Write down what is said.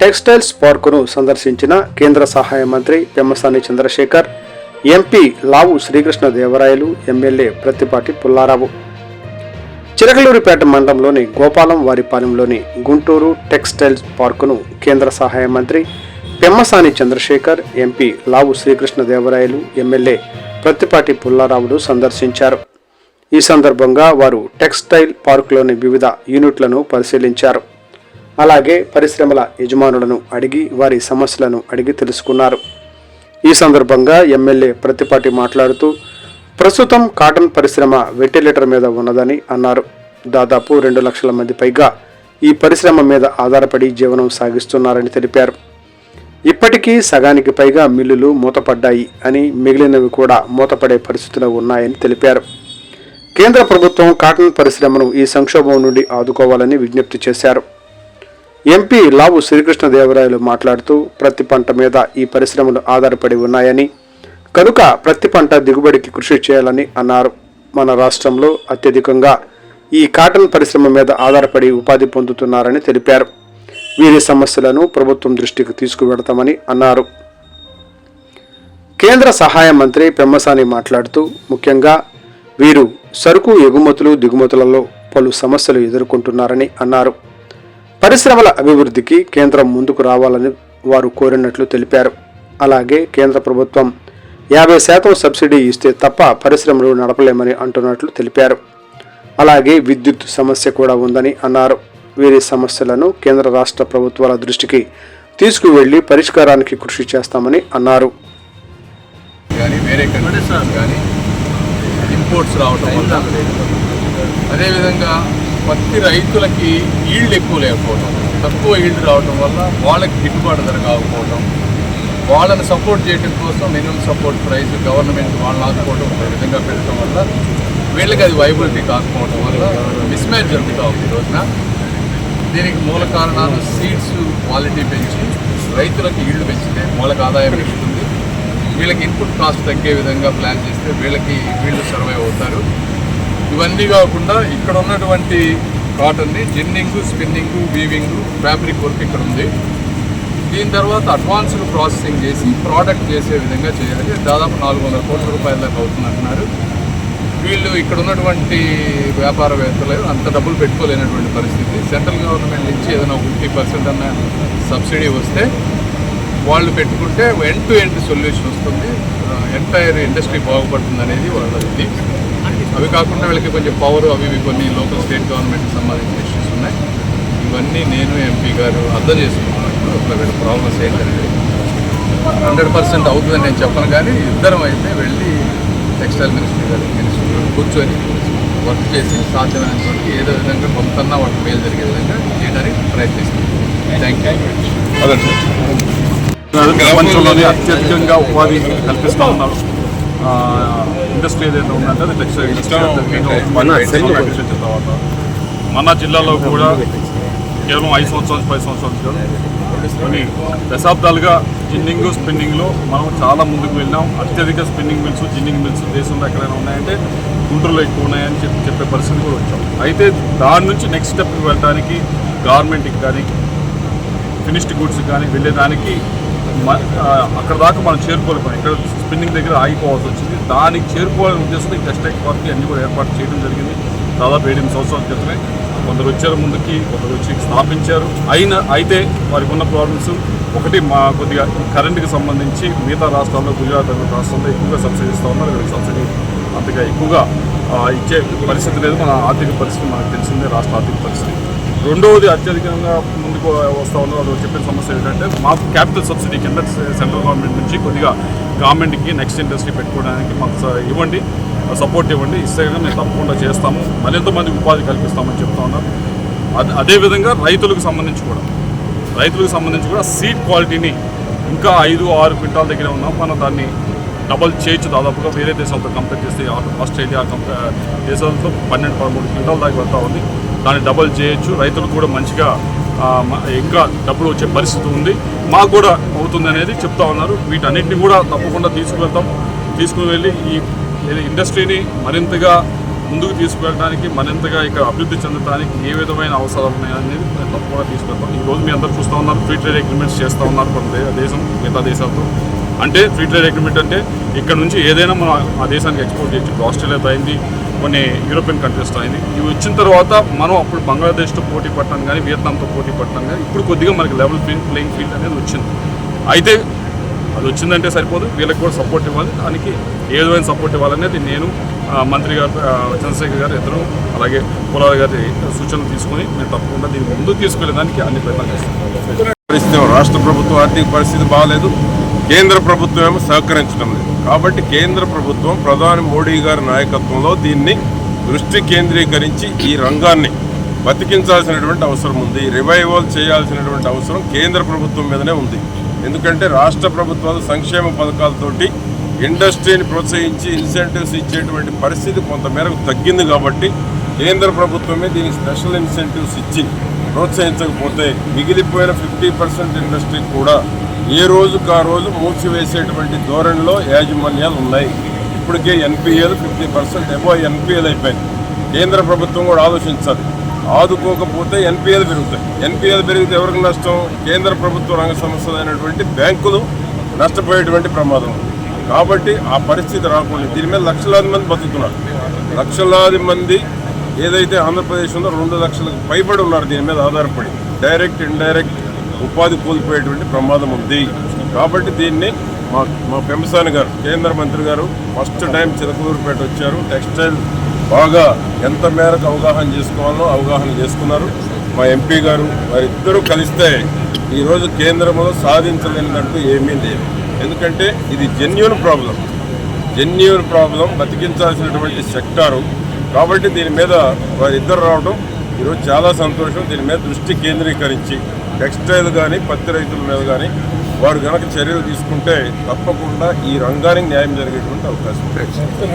Textiles పార్కును సందర్శించిన కేంద్ర సహాయ మంత్రి పెమ్మసాని చంద్రశేఖర్ ఎంపీ లావు శ్రీకృష్ణదేవరాయలు ఎమ్మెల్యే ప్రత్తిపాటి పుల్లారావు. చిరకలూరిపేట మండలంలోని గోపాలం వారిపాలెంలోని గుంటూరు టెక్స్టైల్స్ పార్కును కేంద్ర సహాయ మంత్రి పెమ్మసాని చంద్రశేఖర్ ఎంపీ లావు శ్రీకృష్ణదేవరాయలు ఎమ్మెల్యే ప్రత్తిపాటి పుల్లారావులు సందర్శించారు. ఈ సందర్భంగా వారు టెక్స్టైల్ పార్కులోని వివిధ యూనిట్లను పరిశీలించారు. అలాగే పరిశ్రమల యజమానులను అడిగి వారి సమస్యలను అడిగి తెలుసుకున్నారు. ఈ సందర్భంగా ఎమ్మెల్యే ప్రతిపాటి మాట్లాడుతూ ప్రస్తుతం కాటన్ పరిశ్రమ వెంటిలేటర్ మీద ఉన్నదని అన్నారు. దాదాపు రెండు లక్షల మంది పైగా ఈ పరిశ్రమ మీద ఆధారపడి జీవనం సాగిస్తున్నారని తెలిపారు. ఇప్పటికీ సగానికి పైగా మిల్లులు మూతపడ్డాయి అని మిగిలినవి కూడా మూతపడే పరిస్థితులు ఉన్నాయని తెలిపారు. కేంద్ర ప్రభుత్వం కాటన్ పరిశ్రమను ఈ సంక్షోభం నుండి ఆదుకోవాలని విజ్ఞప్తి చేశారు. ఎంపీ లావు శ్రీకృష్ణదేవరాయలు మాట్లాడుతూ ప్రతి పంట మీద ఈ పరిశ్రమలు ఆధారపడి ఉన్నాయని కనుక ప్రతి పంట దిగుబడికి కృషి చేయాలని అన్నారు. మన రాష్ట్రంలో అత్యధికంగా ఈ కాటన్ పరిశ్రమ మీద ఆధారపడి ఉపాధి పొందుతున్నారని తెలిపారు. వీరి సమస్యలను ప్రభుత్వం దృష్టికి తీసుకువెడతామని అన్నారు. కేంద్ర సహాయ మంత్రి పెమ్మసాని మాట్లాడుతూ ముఖ్యంగా వీరు సరుకు ఎగుమతులు దిగుమతులలో పలు సమస్యలు ఎదుర్కొంటున్నారని అన్నారు. పరిశ్రమల అభివృద్ధికి కేంద్రం ముందుకు రావాలని వారు కోరినట్లు తెలిపారు అలాగే కేంద్ర ప్రభుత్వం యాభై శాతం సబ్సిడీ ఇస్తే తప్ప పరిశ్రమలు నడపలేమని అంటున్నట్లు తెలిపారు అలాగే విద్యుత్ సమస్య కూడా ఉందని అన్నారు వీరి సమస్యలను కేంద్ర రాష్ట్ర ప్రభుత్వాల దృష్టికి తీసుకువెళ్ళి పరిష్కారానికి కృషి చేస్తామని అన్నారు ఇంపోర్ట్స్ వల్ల అదేవిధంగా పత్తి రైతులకి ఈల్డ్ ఎక్కువ లేకపోవడం తక్కువ ఈల్డ్ రావటం వల్ల వాళ్ళకి గిట్టుబాటు ధర కాకపోవడం వాళ్ళని సపోర్ట్ చేయడం కోసం మినిమం సపోర్ట్ ప్రైస్ గవర్నమెంట్ వాళ్ళని ఆదుకోవడం ఒక విధంగా పెట్టడం వల్ల వీళ్ళకి అది వైబిలిటీ కాకపోవడం వల్ల మిస్ మ్యాచ్ జరుగుతూ ఉంది ఈ రోజున. దీనికి మూల కారణాలు సీడ్స్ క్వాలిటీ పెంచి రైతులకు ఈల్డ్ పెంచితే వాళ్ళకి ఆదాయం పెరుగుతుంది. వీళ్ళకి ఇన్పుట్ కాస్ట్ తగ్గే విధంగా ప్లాన్ చేస్తే వీళ్ళకి వీళ్ళు సర్వైవ్ అవుతారు. ఇవన్నీ కాకుండా ఇక్కడ ఉన్నటువంటి కాటన్ని ginning spinning weaving fabric work ఇక్కడ ఉంది. దీని తర్వాత అడ్వాన్స్డ్ ప్రాసెసింగ్ చేసి ప్రోడక్ట్ చేసే విధంగా చేయాలి. దాదాపు నాలుగు వందల కోట్ల రూపాయల దాకా అవుతుందంటున్నారు. వీళ్ళు ఇక్కడ ఉన్నటువంటి వ్యాపారవేత్తలు అంత డబ్బులు పెట్టుకోలేనటువంటి పరిస్థితి. సెంట్రల్ గవర్నమెంట్ నుంచి ఏదైనా ఫిఫ్టీ పర్సెంట్ అన్న సబ్సిడీ వస్తే వాళ్ళు పెట్టుకుంటే ఎండ్ టు ఎండ్ సొల్యూషన్ వస్తుంది ఎంటైర్ ఇండస్ట్రీ బాగుపడుతుంది అనేది వాళ్ళది అవి కాకుండా వీళ్ళకి కొంచెం పవర్ అవి ఇవి కొన్ని లోకల్ స్టేట్ గవర్నమెంట్కి సంబంధించిన ఇష్యూస్ ఉన్నాయి. ఇవన్నీ నేను ఎంపీ గారు అర్థం చేసుకున్నాను. ఇప్పుడు వీళ్ళ ప్రాబ్లమ్స్ ఏంటనేది హండ్రెడ్ పర్సెంట్ అవుతుందని నేను చెప్పను కానీ ఇద్దరం అయితే వెళ్ళి టెక్స్టైల్ మినిస్ట్రీ గారు మినిస్ట్రీ గారు కూర్చొని వర్క్ చేసి సాధ్యమైనంత వరకు ఏదో విధంగా కొంతన్నా వాళ్ళకి మేలు జరిగే విధంగా చేయడానికి ప్రయత్నిస్తాం. థ్యాంక్ యూ ప్రపంచంలోనే అత్యధికంగా ఉపాధి కల్పిస్తూ ఉన్నారు. ఇండస్ట్రీ ఏదైతే ఉందంటే అది టెక్స్టైల్ ఇండస్ట్రీ తర్వాత. మన జిల్లాలో కూడా కేవలం ఐదు సంవత్సరాలు పది సంవత్సరాలు కాదు కొన్ని దశాబ్దాలుగా జిన్నింగ్ స్పిన్నింగ్లో మనం చాలా ముందుకు వెళ్ళాం అత్యధిక స్పిన్నింగ్ మిల్స్ జిన్నింగ్ మిల్స్ దేశంలో ఎక్కడైనా ఉన్నాయంటే గుంటూరులో ఎక్కువ ఉన్నాయని చెప్పి చెప్పే పరిస్థితి కూడా వచ్చాం. అయితే దాని నుంచి నెక్స్ట్ స్టెప్ వెళ్ళడానికి గవర్నమెంట్కి కానీ ఫినిష్డ్ గుడ్స్ కానీ వెళ్ళేదానికి అక్కడ దాకా మనం చేరుకోలేకపోయాం. ఇక్కడ స్పిన్నింగ్ దగ్గర ఆగిపోవాల్సి వచ్చింది. దానికి చేరుకోవాలని ఉద్దేశంతో ఈ టెక్స్టైల్ పార్క్ అన్ని కూడా ఏర్పాటు చేయడం జరిగింది. దాదాపు ఏడెనిమిది సంవత్సరాల క్రితమే. కొందరు వచ్చారు ముందుకి కొందరు వచ్చి స్థాపించారు. అయిన అయితే వారికి ఉన్న ప్రాబ్లమ్స్ ఒకటి మా కొద్దిగా కరెంటుకి సంబంధించి మిగతా రాష్ట్రాల్లో గుజరాత్ రాష్ట్రంలో రాష్ట్రాల్లో ఎక్కువగా సబ్సిడీ ఇస్తూ ఉన్నారు. ఇక్కడ సబ్సిడీ అంతగా ఎక్కువగా ఇచ్చే పరిస్థితి లేదు. మన ఆర్థిక పరిస్థితి మనకు తెలిసిందే రాష్ట్ర ఆర్థిక పరిస్థితి. రెండవది అత్యధికంగా ఎందుకు వస్తూ ఉందో అది చెప్పిన సమస్య ఏంటంటే మాకు క్యాపిటల్ సబ్సిడీ కింద సెంట్రల్ గవర్నమెంట్ నుంచి కొద్దిగా గవర్నమెంట్కి నెక్స్ట్ ఇండస్ట్రీ పెట్టుకోవడానికి మాకు స- ఇవ్వండి సపోర్ట్ ఇవ్వండి. ఇస్తే కనుక మేము తప్పకుండా చేస్తాము. మరింత మంది ఉపాధి కల్పిస్తామని చెప్తా ఉన్నారు. అదే అదేవిధంగా రైతులకు సంబంధించి కూడా. రైతులకు సంబంధించి కూడా సీడ్ క్వాలిటీని ఇంకా ఐదు ఆరు క్వింటాల దగ్గర ఉన్నాం. మనం దాన్ని డబల్ చేయొచ్చు దాదాపుగా వేరే దేశాలతో కంపేర్ చేస్తే ఆస్ట్రేలియా కంపే దేశాలతో పన్నెండు పదమూడు క్వింటాల దాకా వెళ్తూ ఉంది. దాన్ని డబల్ చేయొచ్చు. రైతులకు కూడా మంచిగా ఇంకా డబ్బులు వచ్చే పరిస్థితి ఉంది. మాకు కూడా అవుతుంది అనేది చెప్తా ఉన్నారు. వీటన్నిటిని కూడా తప్పకుండా తీసుకువెళ్తాం. తీసుకుని వెళ్ళి ఈ ఇండస్ట్రీని మరింతగా ముందుకు తీసుకువెళ్ళడానికి మరింతగా ఇక్కడ అభివృద్ధి చెందడానికి ఏ విధమైన అవసరాలు ఉన్నాయనేది మేము తప్పకుండా తీసుకెళ్తాం ఈ మీ అందరూ చూస్తూ ఉన్నారు ఫ్రీ ట్రేడ్ అగ్రిమెంట్స్ చేస్తూ ఉన్నారు కొన్ని దేశం మిగతా దేశాలతో. అంటే ఫ్రీ ట్రేడ్ అగ్రిమెంట్ అంటే ఇక్కడ నుంచి ఏదైనా మనం ఆ దేశానికి ఎక్స్పోర్ట్ చేయొచ్చు ఆస్ట్రేలియాతో అయింది కొన్ని యూరోపియన్ కంట్రీస్తో అయింది ఇవి వచ్చిన తర్వాత మనం అప్పుడు బంగ్లాదేశ్తో పోటీ పట్టడం కానీ వియత్నాంతో పోటీ పట్టడం కానీ ఇప్పుడు కొద్దిగా మనకి లెవెల్ ప్లేయింగ్ ఫీల్డ్ అనేది వచ్చింది. అయితే అది వచ్చిందంటే సరిపోదు. వీళ్ళకి కూడా సపోర్ట్ ఇవ్వాలి. దానికి ఏ విధమైన సపోర్ట్ ఇవ్వాలనేది నేను మంత్రి గారు చంద్రశేఖర్ గారు ఇద్దరు అలాగే కులాల గారి సూచనలు తీసుకొని నేను తప్పకుండా దీన్ని ముందుకు తీసుకెళ్ళడానికి అన్ని ప్రయత్నాలు చేస్తాను పరిస్థితి రాష్ట్ర ప్రభుత్వం ఆర్థిక పరిస్థితి బాగాలేదు. కేంద్ర ప్రభుత్వం ఏమో సహకరించడం లేదు. కాబట్టి కేంద్ర ప్రభుత్వం ప్రధాని మోడీ గారి నాయకత్వంలో దీన్ని దృష్టి కేంద్రీకరించి ఈ రంగాన్ని బతికించాల్సినటువంటి అవసరం ఉంది. రివైవల్ చేయాల్సినటువంటి అవసరం కేంద్ర ప్రభుత్వం మీదనే ఉంది. ఎందుకంటే రాష్ట్ర ప్రభుత్వాలు సంక్షేమ పథకాలతోటి ఇండస్ట్రీని ప్రోత్సహించి ఇన్సెంటివ్స్ ఇచ్చేటువంటి పరిస్థితి కొంతమేరకు తగ్గింది కాబట్టి కేంద్ర ప్రభుత్వమే దీనికి స్పెషల్ ఇన్సెంటివ్స్ ఇచ్చి ప్రోత్సహించకపోతే మిగిలిపోయిన ఫిఫ్టీ పర్సెంట్ ఇండస్ట్రీ కూడా ఏ రోజుకు ఆ రోజు మూసివేసేటువంటి ధోరణిలో యాజమాన్యాలు ఉన్నాయి. ఇప్పటికే NPL fifty percent above NPL అయిపోయింది కేంద్ర ప్రభుత్వం కూడా ఆలోచించాలి. ఆదుకోకపోతే ఎన్పిఎల్ పెరుగుతాయి. ఎన్పిఎల్ పెరిగితే ఎవరికి నష్టం? కేంద్ర ప్రభుత్వ రంగ సంస్థలు అయినటువంటి బ్యాంకులు నష్టపోయేటువంటి ప్రమాదం. కాబట్టి ఆ పరిస్థితి రాకుండా దీని మీద లక్షలాది మంది బతుకుతున్నారు. లక్షలాది మంది ఏదైతే ఆంధ్రప్రదేశ్ ఉందో రెండు లక్షలకు పైబడి ఉన్నారు దీని మీద ఆధారపడి. డైరెక్ట్ ఇండైరెక్ట్ ఉపాధి కోల్పోయేటువంటి ప్రమాదం ఉంది. కాబట్టి దీన్ని మా మా పెంబసాని గారు కేంద్ర మంత్రి గారు ఫస్ట్ టైం చిలకూరుపేట వచ్చారు. టెక్స్టైల్ బాగా ఎంత మేరకు అవగాహన చేసుకోవాలో అవగాహన చేసుకున్నారు. మా ఎంపీ గారు వారిద్దరూ కలిస్తే ఈరోజు కేంద్రంలో సాధించలేనిదంటూ ఏమీ లేదు. ఎందుకంటే ఇది జెన్యున్ ప్రాబ్లం జెన్యున్ ప్రాబ్లం బతికించాల్సినటువంటి సెక్టారు. కాబట్టి దీని మీద వారిద్దరు రావడం ఈరోజు చాలా సంతోషం. దీని మీద దృష్టి కేంద్రీకరించి టెక్స్టైల్ కానీ పత్తి రైతుల మీద కానీ వారు కనుక చర్యలు తీసుకుంటే తప్పకుండా ఈ రంగానికి న్యాయం జరిగేటువంటి అవకాశం